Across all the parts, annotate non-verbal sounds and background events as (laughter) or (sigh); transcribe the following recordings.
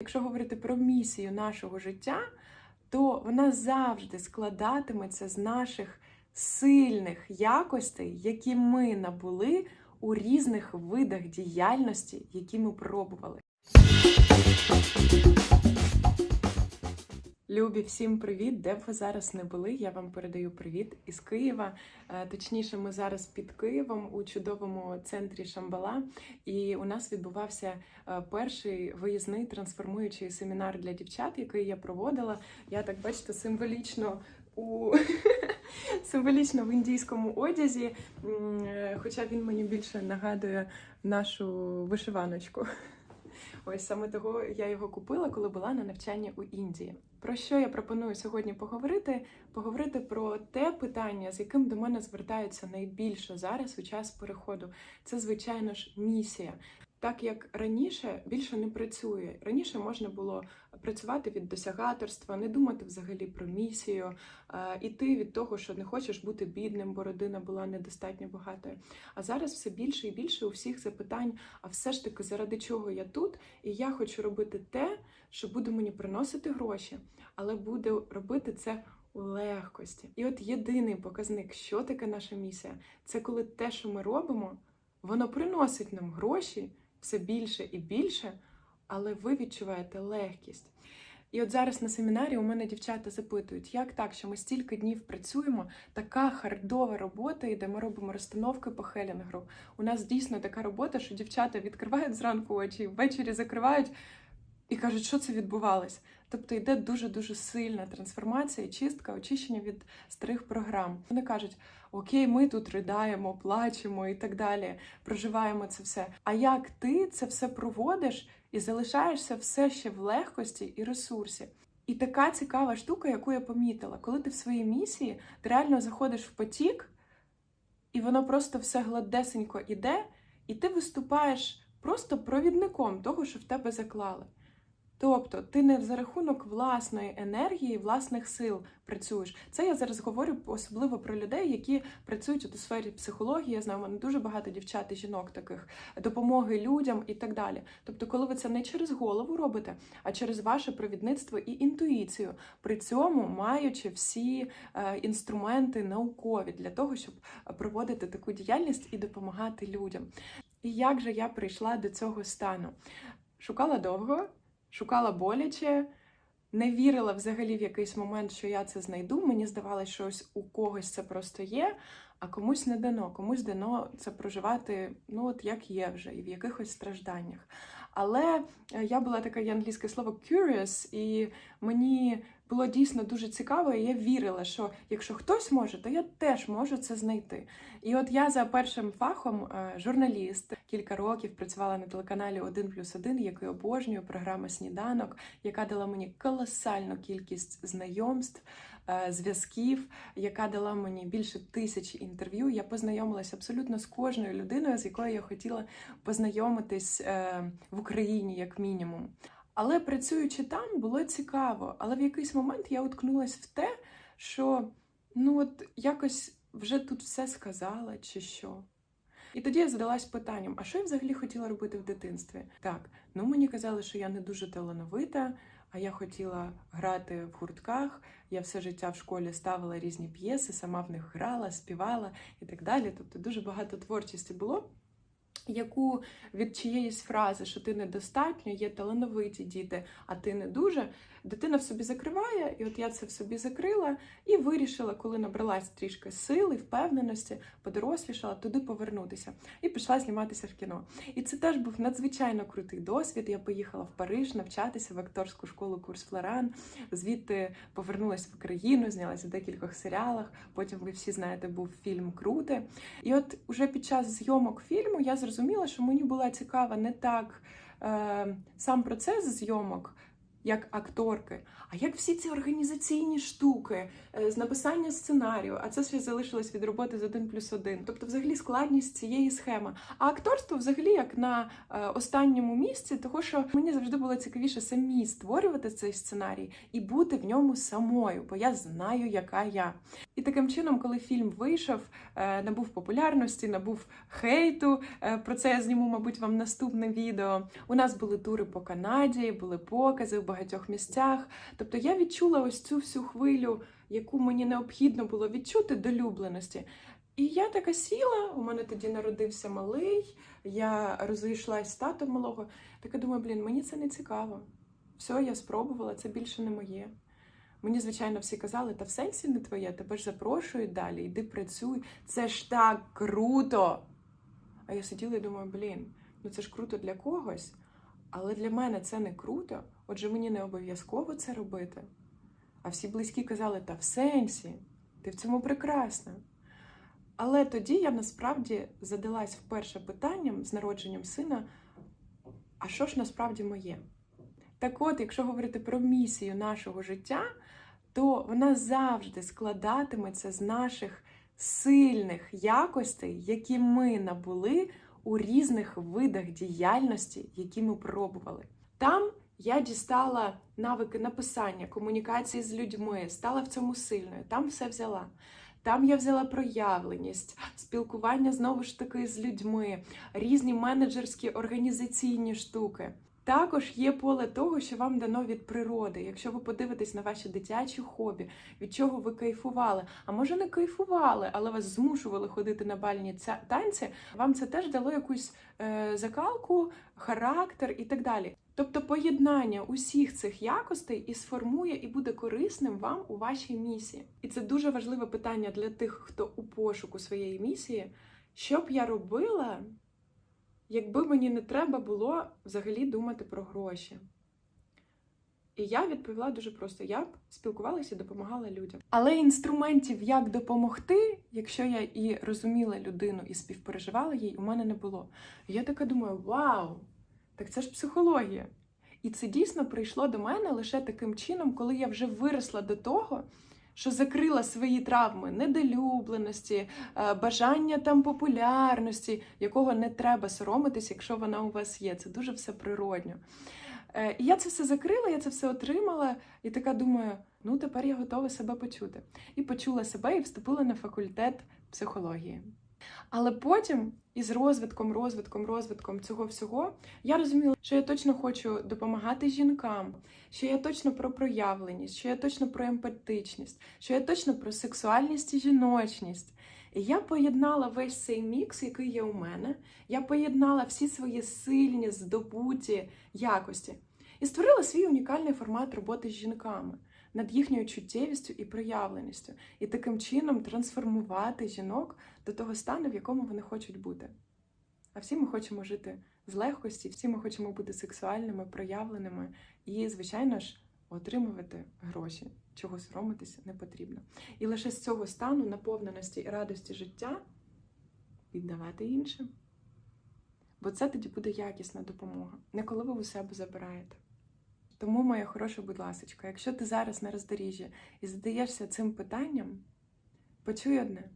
Якщо говорити про місію нашого життя, то вона завжди складатиметься з наших сильних якостей, які ми набули у різних видах діяльності, які ми пробували. Любі, всім привіт! Де б ви зараз не були? Я вам передаю привіт із Києва. Е, Точніше, ми зараз під Києвом у чудовому центрі Шамбала. І у нас відбувався е, перший виїзний трансформуючий семінар для дівчат, який я проводила. Я так бачите, символічно у (laughs) символічно в індійському одязі, е, хоча він мені більше нагадує нашу вишиваночку. (laughs) Ось саме того я його купила, коли була на навчанні у Індії. Про що я пропоную сьогодні поговорити? Поговорити про те питання, з яким до мене звертаються найбільше зараз у час переходу. Це, звичайно ж, місія. Так як раніше більше не працює. Раніше можна було працювати від досягаторства, не думати взагалі про місію, е, іти від того, що не хочеш бути бідним, бо родина була недостатньо багатою. А зараз все більше і більше у всіх запитань: а все ж таки, заради чого я тут? І я хочу робити те, що буде мені приносити гроші, але буду робити це у легкості. І от єдиний показник, що таке наша місія, це коли те, що ми робимо, воно приносить нам гроші все більше і більше, але ви відчуваєте легкість. І от зараз на семінарі у мене дівчата запитують, як так, що ми стільки днів працюємо, така хардова робота, і де ми робимо розстановки по хелінгру. У нас дійсно така робота, що дівчата відкривають зранку очі, ввечері закривають і кажуть, що це відбувалось. Тобто йде дуже-дуже сильна трансформація, чистка, очищення від старих програм. Вони кажуть: Окей, ми тут riдаємо, плачемо і так далі, проживаємо це все. А як ти це все проводиш і залишаєшся все ще в легкості і ресурсі? І така цікава штука, яку я помітила, коли ти в своїй місії, ти реально заходиш в потік, і воно просто все гладесенько іде, і ти виступаєш просто провідником того, що в тебе заклали. Тобто ти не за рахунок власної енергії, власних сил працюєш. Це я зараз говорю особливо про людей, які працюють у сфері психології. Я знаю, у мене дуже багато дівчат і жінок таких допомоги людям і так далі. Тобто, коли ви це не через голову робите, а через ваше провідництво і інтуїцію, при цьому маючи всі е, інструменти наукові для того, щоб проводити таку діяльність і допомагати людям. І як же я прийшла до цього стану? Шукала довго шукала боляче, не вірила взагалі в якийсь момент, що я це знайду. Мені здавалося, що ось у когось це просто є, а комусь не дано. Комусь дано це проживати, ну от як є вже, і в якихось стражданнях. Але е, я була така є англійське слово curious, і мені було дійсно дуже цікаво, і я вірила, що якщо хтось може, то я теж можу це знайти. І от я за першим фахом е, журналіст кілька років працювала на телеканалі 1 плюс 1, який обожнюю, програма Сніданок, яка дала мені колосальну кількість знайомств. е, Зв'язків, яка дала мені більше тисячі інтерв'ю. Я познайомилася абсолютно з кожною людиною, з якою я хотіла познайомитись е, в Україні, як мінімум. Але працюючи там, було цікаво. Але в якийсь момент я уткнулась в те, що ну от якось вже тут все сказала, чи що. І тоді я задалась питанням: а що я взагалі хотіла робити в дитинстві? Так, ну мені казали, що я не дуже талановита, а я хотіла грати в гуртках. Я все життя в школі ставила різні п'єси, сама в них грала, співала і так далі. Тобто дуже багато творчості було яку від чиєїсь фрази, що ти недостатньо, є талановиті діти, а ти не дуже, дитина в собі закриває, і от я це в собі закрила і вирішила, коли набралась трішки сили, впевненості, подорослішала, туди повернутися. І пішла зніматися в кіно. І це теж був надзвичайно крутий досвід. Я поїхала в Париж навчатися в акторську школу Курс Флоран. Звідти повернулася в Україну, знялася в декількох серіалах. Потім ви всі знаєте, був фільм Крути. І от уже під час зйомок фільму я зрозуміла, що мені була цікава не так е, сам процес зйомок. як акторки, а як всі ці організаційні штуки е, з написання сценарію, а це ще залишилось від роботи з один плюс один. Тобто, взагалі, складність цієї схеми. А акторство, взагалі, як на е, останньому місці, того що мені завжди було цікавіше самі створювати цей сценарій і бути в ньому самою, бо я знаю, яка я. І таким чином, коли фільм вийшов, е, набув популярності, набув хейту. е, Про це я зніму, мабуть, вам наступне відео. У нас були тури по Канаді, були покази в багатьох місцях. Тобто я відчула ось цю всю хвилю, яку мені необхідно було відчути долюбленості. І я така сіла, у мене тоді народився малий, я розійшлась з татом малого. Така думаю, блін, мені це не цікаво. Все, я спробувала, це більше не моє. Мені, звичайно, всі казали, та в сенсі не твоє, тебе ж запрошують далі, йди працюй. Це ж так круто. А я сиділа і думаю, блін, ну це ж круто для когось, але для мене це не круто, отже, мені не обов'язково це робити. А всі близькі казали, та в сенсі, ти в цьому прекрасна. Але тоді я насправді задалась вперше питанням з народженням сина: а що ж насправді моє? Так от, якщо говорити про місію нашого життя, то вона завжди складатиметься з наших сильних якостей, які ми набули у різних видах діяльності, які ми пробували. Там я дістала навики написання, комунікації з людьми, стала в цьому сильною, там все взяла. Там я взяла проявленість, спілкування знову ж таки з людьми, різні менеджерські організаційні штуки. Також є поле того, що вам дано від природи. Якщо ви подивитесь на ваші дитячі хобі, від чого ви кайфували, а може не кайфували, але вас змушували ходити на бальні танці, вам це теж дало якусь е, закалку, характер і так далі. Тобто поєднання усіх цих якостей і сформує і буде корисним вам у вашій місії. І це дуже важливе питання для тих, хто у пошуку своєї місії. Що б я робила, якби мені не треба було взагалі думати про гроші? І я відповіла дуже просто: я б спілкувалася і допомагала людям. Але інструментів, як допомогти, якщо я і розуміла людину і співпереживала їй, у мене не було. Я така думаю: вау! Так це ж психологія. І це дійсно прийшло до мене лише таким чином, коли я вже виросла до того, що закрила свої травми недолюбленості, е, бажання там популярності, якого не треба соромитись, якщо вона у вас є. Це дуже все природньо. Е, І я це все закрила, я це все отримала, і така думаю: ну тепер я готова себе почути. І почула себе і вступила на факультет психології. Але потім, із розвитком, розвитком, розвитком цього всього, я розуміла, що я точно хочу допомагати жінкам, що я точно про проявленість, що я точно про емпатичність, що я точно про сексуальність і жіночність. І я поєднала весь цей мікс, який є у мене. Я поєднала всі свої сильні, здобуті якості і створила свій унікальний формат роботи з жінками над їхньою чуттєвістю і проявленістю, і таким чином трансформувати жінок до того стану, в якому вони хочуть бути. А всі ми хочемо жити з легкості, всі ми хочемо бути сексуальними, проявленими і, звичайно ж, отримувати гроші, чого соромитися не потрібно. І лише з цього стану наповненості і радості життя віддавати іншим. Бо це тоді буде якісна допомога, не коли ви у себе забираєте. Тому, моя хороша, будь ласочка, якщо ти зараз на роздоріжжі і задаєшся цим питанням, почуй одне,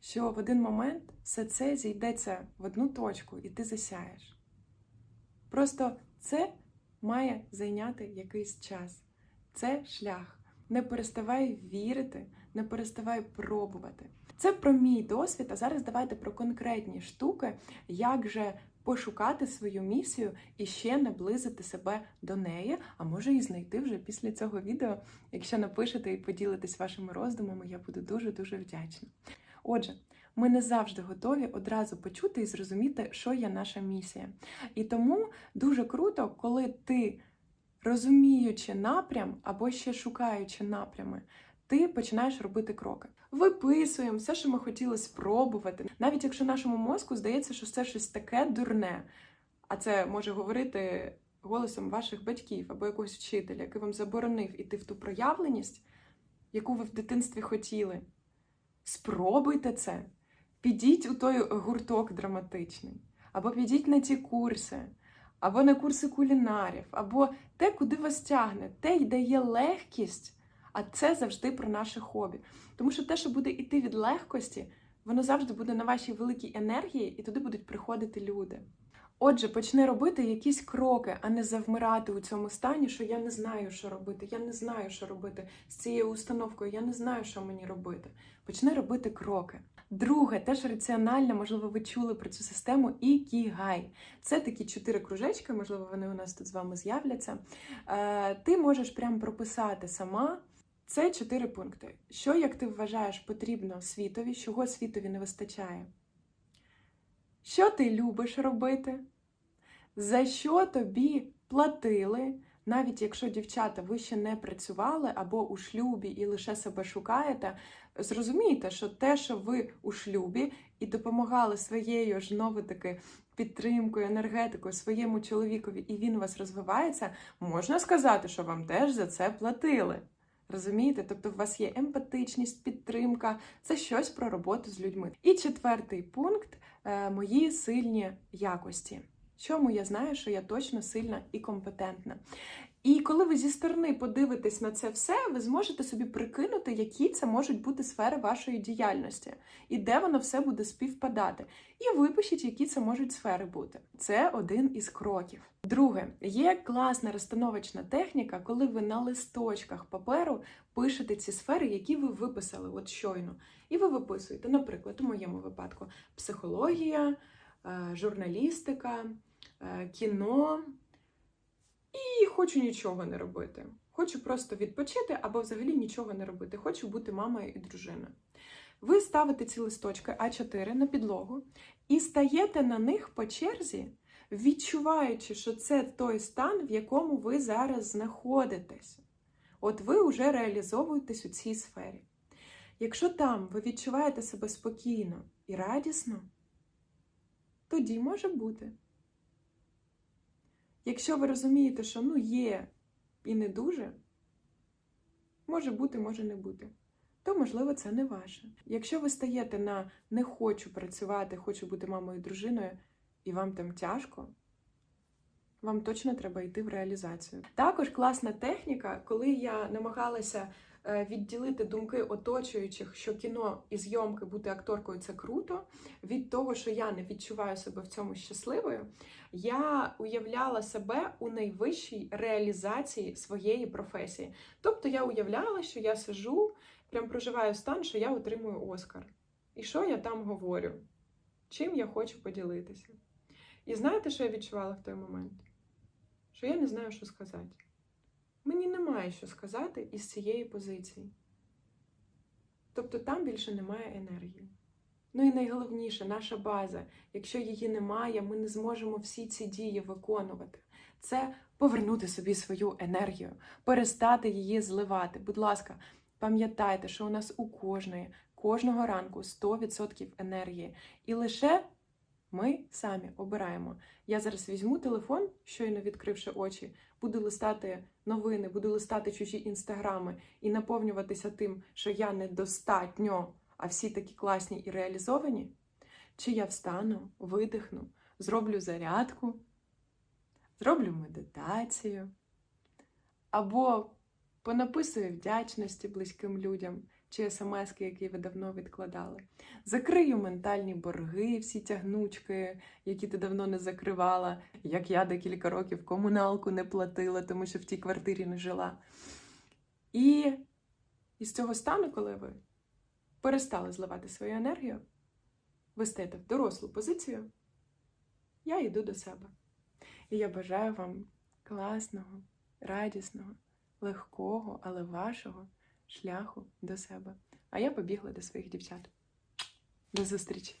що в один момент все це зійдеться в одну точку, і ти засяєш. Просто це має зайняти якийсь час. Це шлях. Не переставай вірити, не переставай пробувати. Це про мій досвід, а зараз давайте про конкретні штуки, як же пошукати свою місію і ще наблизити себе до неї, а може і знайти вже після цього відео. Якщо напишете і поділитесь вашими роздумами, я буду дуже-дуже вдячна. Отже, ми не завжди готові одразу почути і зрозуміти, що є наша місія. І тому дуже круто, коли ти, розуміючи напрям або ще шукаючи напрями, ти починаєш робити кроки. Виписуємо все, що ми хотіли спробувати. Навіть якщо нашому мозку здається, що це щось таке дурне, а це може говорити голосом ваших батьків або якогось вчителя, який вам заборонив іти в ту проявленість, яку ви в дитинстві хотіли. Спробуйте це. Підіть у той гурток драматичний, або підіть на ті курси, або на курси кулінарів, або те, куди вас тягне, те й дає легкість, а це завжди про наше хобі. Тому що те, що буде йти від легкості, воно завжди буде на вашій великій енергії, і туди будуть приходити люди. Отже, почни робити якісь кроки, а не завмирати у цьому стані, що я не знаю, що робити, я не знаю, що робити з цією установкою, я не знаю, що мені робити. Почни робити кроки. Друге, теж раціональне, можливо, ви чули про цю систему ікігай. Це такі чотири кружечки, можливо, вони у нас тут з вами з'являться. Е, ти можеш прям прописати сама. Це чотири пункти. Що, як ти вважаєш, потрібно світові, чого світові не вистачає? Що ти любиш робити? За що тобі платили, навіть якщо дівчата ви ще не працювали або у шлюбі і лише себе шукаєте, зрозумійте, що те, що ви у шлюбі і допомагали своєю ж таки підтримкою, енергетикою своєму чоловікові, і він у вас розвивається, можна сказати, що вам теж за це платили. Розумієте? Тобто, у вас є емпатичність, підтримка, це щось про роботу з людьми. І четвертий пункт е, мої сильні якості. Чому я знаю, що я точно сильна і компетентна. І коли ви зі сторони подивитесь на це все, ви зможете собі прикинути, які це можуть бути сфери вашої діяльності, і де воно все буде співпадати. І випишіть, які це можуть сфери бути. Це один із кроків. Друге, є класна розстановочна техніка, коли ви на листочках паперу пишете ці сфери, які ви виписали от щойно. І ви виписуєте, наприклад, у моєму випадку психологія, е, журналістика, е, кіно. І хочу нічого не робити. Хочу просто відпочити або взагалі нічого не робити. Хочу бути мамою і дружиною. Ви ставите ці листочки А4 на підлогу і стаєте на них по черзі, відчуваючи, що це той стан, в якому ви зараз знаходитесь. От ви вже реалізовуєтесь у цій сфері. Якщо там ви відчуваєте себе спокійно і радісно, тоді може бути. Якщо ви розумієте, що ну є і не дуже, може бути, може не бути, то можливо це не ваше. Якщо ви стаєте на не хочу працювати, хочу бути мамою і дружиною, і вам там тяжко, вам точно треба йти в реалізацію. Також класна техніка, коли я намагалася відділити думки оточуючих, що кіно і зйомки бути акторкою це круто, від того, що я не відчуваю себе в цьому щасливою, я уявляла себе у найвищій реалізації своєї професії. Тобто я уявляла, що я сижу, прям проживаю стан, що я отримую Оскар. І що я там говорю? Чим я хочу поділитися? І знаєте, що я відчувала в той момент? Що я не знаю, що сказати. Мені немає що сказати із цієї позиції. Тобто там більше немає енергії. Ну і найголовніше, наша база. Якщо її немає, ми не зможемо всі ці дії виконувати. Це повернути собі свою енергію, перестати її зливати. Будь ласка, пам'ятайте, що у нас у кожної, кожного ранку 100% енергії. І лише ми самі обираємо. Я зараз візьму телефон, щойно відкривши очі, буду листати новини, буду листати чужі інстаграми і наповнюватися тим, що я недостатньо, а всі такі класні і реалізовані. Чи я встану, видихну, зроблю зарядку, зроблю медитацію, або понаписую вдячності близьким людям чи смски, які ви давно відкладали. Закрию ментальні борги, всі тягнучки, які ти давно не закривала, як я декілька років комуналку не платила, тому що в тій квартирі не жила. І із цього стану, коли ви перестали зливати свою енергію, ви стаєте в дорослу позицію, я йду до себе. І я бажаю вам класного, радісного, легкого, але вашого шляху до себе. А я побігла до своїх дівчат. До зустрічі!